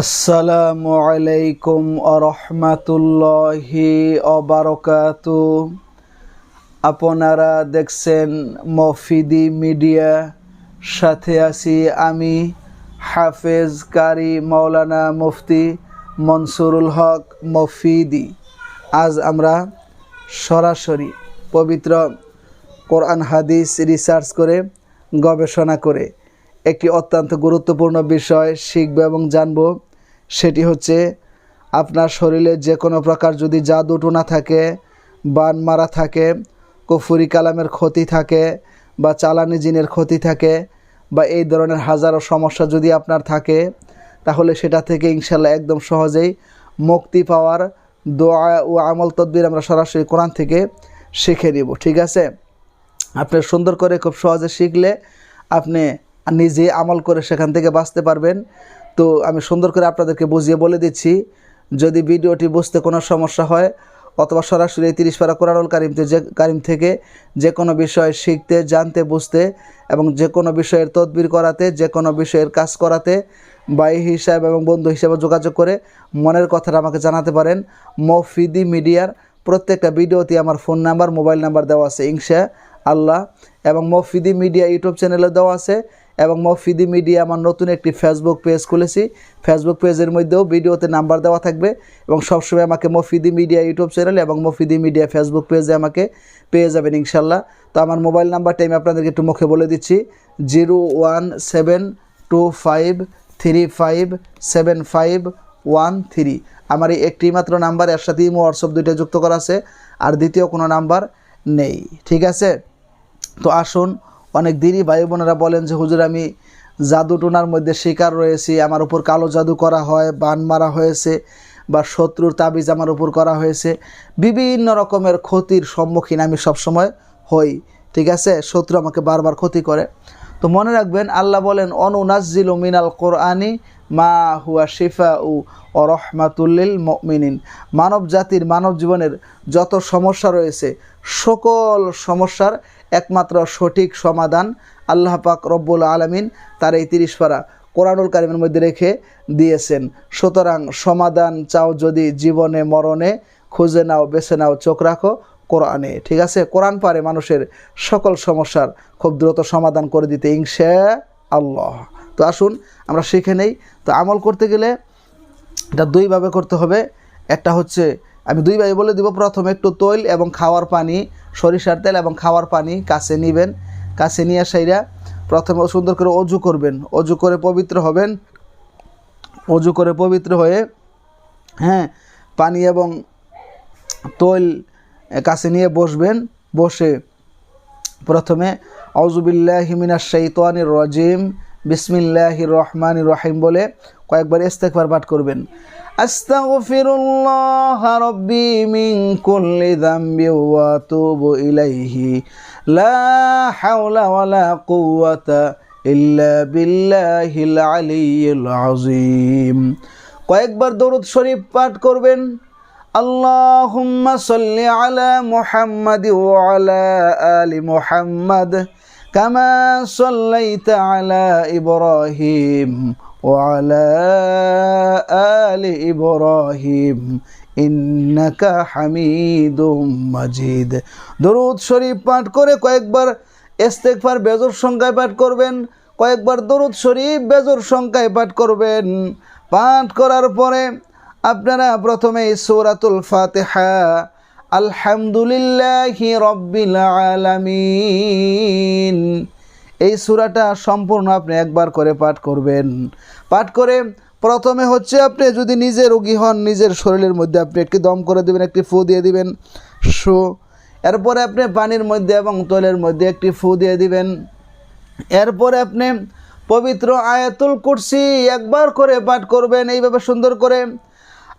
আসসালামু আলাইকুম আরহামাতুল্লাহি অবারকাত আপনারা দেখছেন মফিদি মিডিয়া, সাথে আছি আমি হাফেজ কারি মাওলানা মুফতি মনসুরুল হক মফিদি। আজ আমরা সরাসরি পবিত্র কোরআন হাদিস রিসার্চ করে গবেষণা করে একটি অত্যন্ত গুরুত্বপূর্ণ বিষয় শিখব এবং জানব। সেটি হচ্ছে, আপনার শরীরে যে কোনো প্রকার যদি জাদু টোনা থাকে, বান মারা থাকে, কফুরি কালামের ক্ষতি থাকে, বা চালানি জিনের ক্ষতি থাকে, বা এই ধরনের হাজারো সমস্যা যদি আপনার থাকে, তাহলে সেটা থেকে ইনশাল্লাহ একদম সহজেই মুক্তি পাওয়ার দোয়া ও আমল তদ্বির আমরা সরাসরি কোরআন থেকে শিখে নিব, ঠিক আছে? আপনি সুন্দর করে খুব সহজে শিখলে আপনি নিজে আমল করে সেখান থেকে বাঁচতে পারবেন। তো আমি সুন্দর করে আপনাদেরকে বুঝিয়ে বলে দিচ্ছি, যদি ভিডিওটি বুঝতে কোনো সমস্যা হয়, অথবা সরাসরি এই তিরিশ পারা কোরআনুল কারিমতে যে, কারিম থেকে যে কোনো বিষয় শিখতে, জানতে, বুঝতে এবং যে কোনো বিষয়ের তদবির করাতে, যে কোনো বিষয়ের কাজ করাতে বাই হিসাব এবং বন্ধু হিসাবে যোগাযোগ করে মনের কথাটা আমাকে জানাতে পারেন। মফিদি মিডিয়ার প্রত্যেকটা ভিডিওতে আমার ফোন নাম্বার, মোবাইল নাম্বার দেওয়া আছে ইনশা আল্লাহ এবং মফিদি মিডিয়া ইউটিউব চ্যানেলে দেওয়া আছে। এবং মফিদি মিডিয়া আমার নতুন একটি ফেসবুক পেজ খুলেছি। ফেসবুক পেজের মধ্যেও ভিডিওতে নাম্বার দেওয়া থাকবে এবং সবসময় আমাকে মফিদি মিডিয়া ইউটিউব চ্যানেল এবং মফিদি মিডিয়া ফেসবুক পেজে আমাকে পেয়ে যাবেন ইনশাল্লাহ। তো আমার মোবাইল নাম্বারটা আমি আপনাদেরকে একটু মুখে বলে দিচ্ছি। Zero one seven two five three five seven five one three. আমার এই একটি মাত্র নাম্বার এর সাথে ইমো হোয়াটসঅ্যাপ দুইটা যুক্ত করা আছে। আর দ্বিতীয় কোনো নাম্বার নেই। ঠিক আছে? তো আসুন অনেক দিনই ভাই বোনেরা বলেন যে, হুজুর, আমি জাদু টোনার মধ্যে শিকার রয়েছি। আমার উপর কালো জাদু করা হয়, বান মারা হয়েছে বা শত্রুর তাবিজ আমার উপর করা হয়েছে। বিভিন্ন রকমের ক্ষতির সম্মুখীন আমি সবসময় হই, ঠিক আছে? শত্রু আমাকে বারবার ক্ষতি করে। তো মনে রাখবেন, আল্লাহ বলেন অনুনাজিল মিনাল কোরআনি মা হুয়া শিফা উ অরহমাতুল্লিল মিনিন মানব জাতির মানব জীবনের যত সমস্যা রয়েছে, সকল সমস্যার একমাত্র সঠিক সমাধান আল্লাহ পাক রব্বুল আলমিন তার এই তিরিশ পারা কোরআনুল কারিমের মধ্যে রেখে দিয়েছেন। সুতরাং সমাধান চাও যদি জীবনে, মরণে, খুঁজে নাও, বেছে নাও, চোখ রাখো কোরআনে। ঠিক আছে? কোরআন পারে মানুষের সকল সমস্যার খুব দ্রুত সমাধান করে দিতে ইংশা আল্লাহ তো আসুন, আমরা শিখে নেই। তো আমল করতে গেলে এটা দুইভাবে করতে হবে। একটা হচ্ছে আমি দুইভাবে বলে দিব, প্রথমে একটু তৈল এবং খাওয়ার পানি, সরিষার তেল এবং খাওয়ার পানি কাছে নিবেন, কাছে নিয়ে সেইরা প্রথমে সুন্দর করে অজু করবেন। অজু করে পবিত্র হবেন। অজু করে পবিত্র হয়ে হ্যাঁ পানি এবং তৈল কাছে নিয়ে বসবেন। বসে প্রথমে আউজুবিল্লাহ হিমিনা শৈতানির রজিম বিসমিল্লাহ রহমান রহিম বলে কয়েকবার ইস্তেকবার পাঠ করবেন। আস্তাগফিরুল্লাহ রাব্বি মিন কুল্লি যামবি ওয়া আতুবু ইলাইহি। লা হাওলা ওয়ালা কুওয়াতা ইল্লা বিল্লাহিল আলিয়্যিল আযীম। কয়েকবার দরুদ শরীফ পাঠ করবেন। আল্লাহুম্মা সাল্লি আলা মুহাম্মাদি ওয়া আলা আলি মুহাম্মাদ। كما صليت على إبراهيم وعلى آل إبراهيم إنك حميد مجيد দরুদ শরীফ পাঠ করে কয়েকবার ইস্তেগফার বেজর সংখ্যায় পাঠ করবেন কয়েকবার দরুদ শরীফ বেজর সংখ্যায় পাঠ করবেন পাঠ করার পরে আপনারা প্রথমে সৌরাতুল ফাতেহা আলহামদুলিল্লাহি রব্বিল আলামিন। এই সুরাটা সম্পূর্ণ আপনি একবার করে পাঠ করবেন। পাঠ করে প্রথমে হচ্ছে আপনি যদি নিজে রোগী হন, নিজের শরীরের মধ্যে আপনি একটি দম করে দেবেন, একটি ফু দিয়ে দিবেন, শো। এরপরে আপনি পানির মধ্যে এবং তৈলের মধ্যে একটি ফু দিয়ে দিবেন। এরপরে আপনি পবিত্র আয়াতুল কুরসি একবার করে পাঠ করবেন, এইভাবে সুন্দর করে।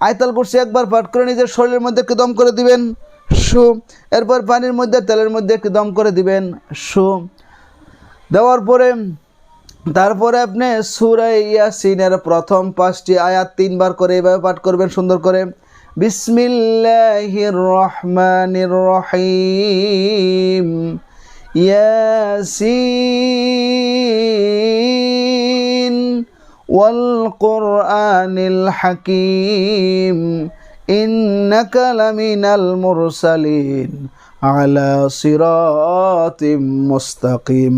আয়তাল কুরসি একবার পাঠ করে নিজের শরীরের মধ্যে একটু দম করে দিবেন। সু। এরপর পানির মধ্যে, তেলের মধ্যে একটু দম করে দিবেন। সু। দেওয়ার পরে, তারপরে আপনি সুরাই ইয়াসিনের প্রথম পাঁচটি আয়াত তিনবার করে এভাবে পাঠ করবেন সুন্দর করে। বিসমিল্লাহির রহমানির রহিম। ইয়াসিন। ওয়াল কোরআনিল হাকিম إنك لمن المرسلين على صراط مستقيم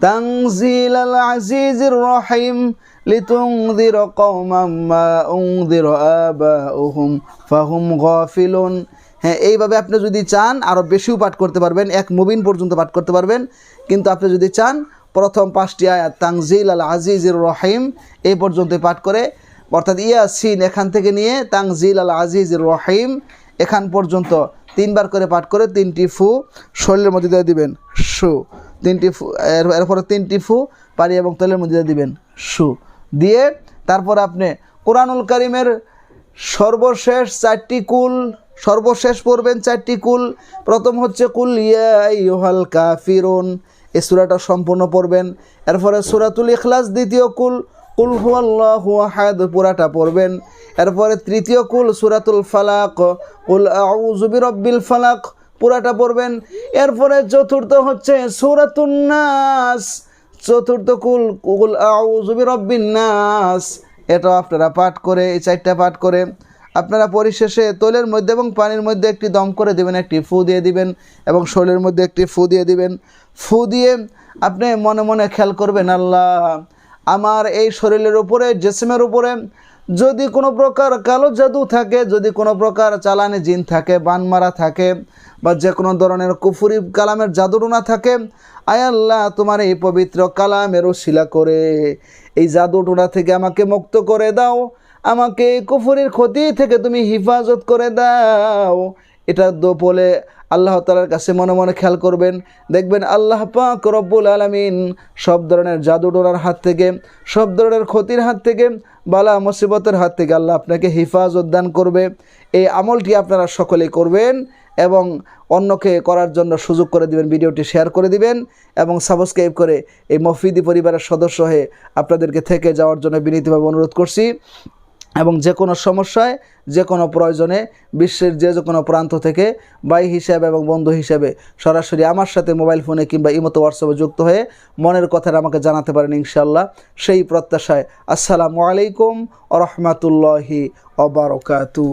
تنزيل العزيز الرحيم لتنذر قوما ما أنذر آباؤهم فهم غافلون হ্যাঁ এইভাবে আপনি যদি চান আরও বেশিও পাঠ করতে পারবেন এক মুবিন পর্যন্ত পাঠ করতে পারবেন কিন্তু আপনি যদি চান প্রথম পাঁচটি আয়াত তাংজিল আল আজিজুর রহিম এই পর্যন্ত পাঠ করে। অর্থাৎ ইয়াসিন এখান থেকে নিয়ে তাংজিল আল আজিজ রহিম এখান পর্যন্ত তিনবার করে পাঠ করে তিনটি ফু শরীরের মধ্যে দিয়ে দিবেন, সু। তিনটি ফু, এর- এরপরে তিনটি ফু পানি এবং তেলের মধ্যে দিয়ে দিবেন, সু। দিয়ে তারপর আপনি কোরআনুল করিমের সর্বশেষ চারটি কুল, সর্বশেষ পড়বেন চারটি কুল। প্রথম হচ্ছে কুল ইয়াল কাফিরুন এই সুরাটা সম্পূর্ণ পড়বেন। এরপরে সুরাতুল ইখলাস দ্বিতীয় কুল কুল হুয়াল্লাহু আহাদ, পুরাটা পড়বেন। এরপরে তৃতীয় কুল, সুরাতুল ফালাক, কুল আউযু বিরাব্বিল ফালাক, পুরাটা পড়বেন। এরপরে চতুর্থ হচ্ছে সূরাতুন নাস, চতুর্থ কুল কুল আউযু বিরাব্বিন নাস। এটাও আপনারা পাঠ করে, এই চারটা পাঠ করে আপনারা পরিশেষে তৈলের মধ্যে এবং পানির মধ্যে একটি দম করে দিবেন, একটি ফু দিয়ে দিবেন এবং শরীরের মধ্যে একটি ফু দিয়ে দিবেন। ফু দিয়ে আপনি মনে মনে খেয়াল করবেন, আল্লাহ, আমার এই শরীরের উপরে, জেসিমের উপরে যদি কোনো প্রকার কালো জাদু থাকে, যদি কোনো প্রকার চালানি জিন থাকে বান মারা থাকে বা যে কোনো ধরনের কুফুরি কালামের জাদুটনা থাকে, আয় আল্লাহ, তোমার এই পবিত্র কালামেরও শিলা করে, এই জাদুটনা থেকে আমাকে মুক্ত করে দাও। আমাকে কুফুরির ক্ষতি থেকে তুমি হিফাজত করে দাও। এটা দো বলে আল্লাহ তালার কাছে মনে মনে খেয়াল করবেন। দেখবেন আল্লাহ পাক রব্বুল আলমিন সব ধরনের জাদুটোনার হাত থেকে, সব ধরনের ক্ষতির হাত থেকে, বালা মুসিবতের হাত থেকে আল্লাহ আপনাকে হিফাজত দান করবে। এই আমলটি আপনারা সকলেই করবেন এবং অন্যকে করার জন্য সুযোগ করে দিবেন, ভিডিওটি শেয়ার করে দিবেন এবং সাবস্ক্রাইব করে এই মফিদি পরিবারের সদস্য হয়ে আপনাদেরকে থেকে যাওয়ার জন্য বিনীতভাবে অনুরোধ করছি। এবং যে কোনো সমস্যায়, যে কোনো প্রয়োজনে বিশ্বের যে যে কোনো প্রান্ত থেকে বাই হিসাবে এবং বন্ধু হিসাবে সরাসরি আমার সাথে মোবাইল ফোনে কিংবা ইমতো হোয়াটসঅ্যাপে যুক্ত হয়ে মনের কথাটা আমাকে জানাতে পারেন ইনশাল্লাহ সেই প্রত্যাশায় আসসালামু আলাইকুম রহমাতুল্লাহি অবরকাতু